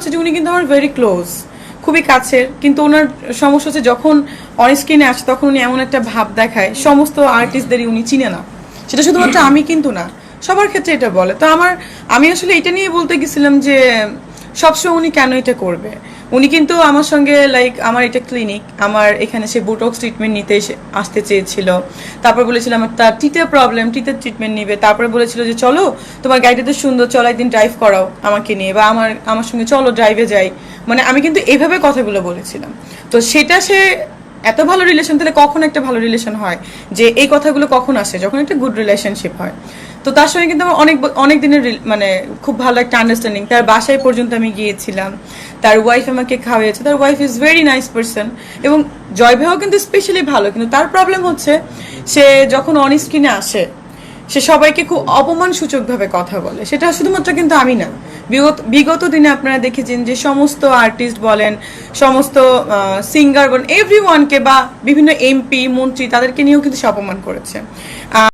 হচ্ছে যে উনি কিন্তু আমার ভেরি ক্লোজ খুবই কাছের। কিন্তু ওনার সমস্যা হচ্ছে যখন অন স্ক্রিনে আসে, তখন উনি এমন একটা ভাব দেখায়, সমস্ত আর্টিস্টদেরই উনি চিনে না। সেটা শুধুমাত্র আমি কিন্তু না, সবার ক্ষেত্রে এটা বলে। তো আমার, আমি আসলে এটা নিয়ে বলতে গেছিলাম যে সবসময় উনি কেন এটা করবে? উনি কিন্তু আমার সঙ্গে লাইক আমার এটা ক্লিনিক আমার এখানে সে বুটক্স ট্রিটমেন্ট নিতে আসতে চেয়েছিল। তারপর বলেছিল আমার তার টিতে প্রবলেম টিতে ট্রিটমেন্ট নিবে। তারপরে বলেছিল যে, চলো, তোমার গাড়িটা তো সুন্দর, চলো একদিন ড্রাইভ করাও আমাকে নিয়ে বা আমার আমার সঙ্গে চলো ড্রাইভে যাই। মানে আমি কিন্তু এভাবে কথাগুলো বলেছিলাম। তো সেটা সে এত ভালো রিলেশন তাহলে কখন একটা ভালো রিলেশন হয়? যে এই কথাগুলো কখন আসে? যখন একটা গুড রিলেশনশিপ হয়। তো তার সঙ্গে কিন্তু আমার অনেক অনেক দিনের মানে খুব ভালো একটা আন্ডারস্ট্যান্ডিং তার বাসায় পর্যন্ত আমি গিয়েছিলাম। তার ওয়াইফ আমাকে খাওয়াইছে তার wife is very nice person এবং জয় ভাইও কিন্তু স্পেশালি ভালো। কিন্তু তার প্রবলেম হচ্ছে, সে যখন অন স্ক্রিনে আসে সে সবাইকে খুব অপমান সূচকভাবে কথা বলে। সেটা শুধুমাত্র কিন্তু আমি না। বিগত বিগত দিনে আপনারা দেখেছেন যে সমস্ত আর্টিস্ট বলেন, সমস্ত সিঙ্গার বলেন এভরি ওয়ানকে বা বিভিন্ন এমপি মন্ত্রী, তাদেরকে নিয়েও কিন্তু সে অপমান করেছে।